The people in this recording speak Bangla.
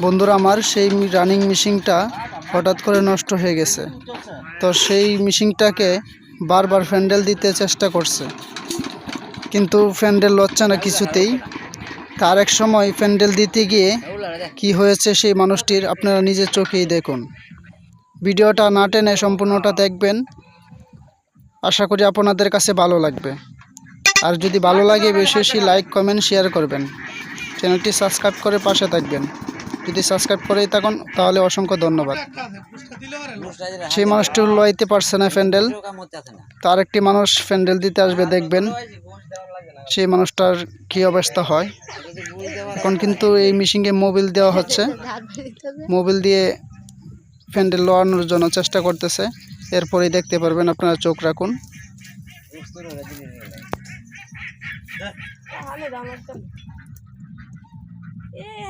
বন্ধুরা আমার, সেই রানিং মেশিনটা হঠাৎ করে নষ্ট হয়ে গেছে। তো সেই মেশিনটাকে বারবার ফ্যান্ডেল দিতে চেষ্টা করছে। কিন্তু ফ্যান্ডেল লচ্ছে না কিছুতেই। তার এক সময় ফ্যান্ডেল দিতে গিয়ে কি হয়েছে সেই মানুষটির আপনারা নিজের চোখেই দেখুন। ভিডিওটা না টেনে সম্পূর্ণটা দেখবেন। আশা করি আপনাদের কাছে ভালো লাগবে। আর যদি ভালো লাগে বেশি বেশি লাইক কমেন্ট শেয়ার করবেন। চ্যানেলটি সাবস্ক্রাইব করে পাশে থাকবেন। যদি সাবস্ক্রাইব করেই থাকুন, তাহলে অসংখ্য ধন্যবাদ। সেই মানুষটি লইতে পারছে না প্যান্ডেল। তার একটি মানুষ প্যান্ডেল দিতে আসবে, দেখবেন। সেই মানুষটার কী অবস্থা হয়। এখন কিন্তু এই মেশিনে মোবিল দেওয়া হচ্ছে। মোবিল দিয়ে প্যান্ডেল লোয়ানোর জন্য চেষ্টা করতেছে। এরপরেই দেখতে পারবেন, আপনারা চোখ রাখুন।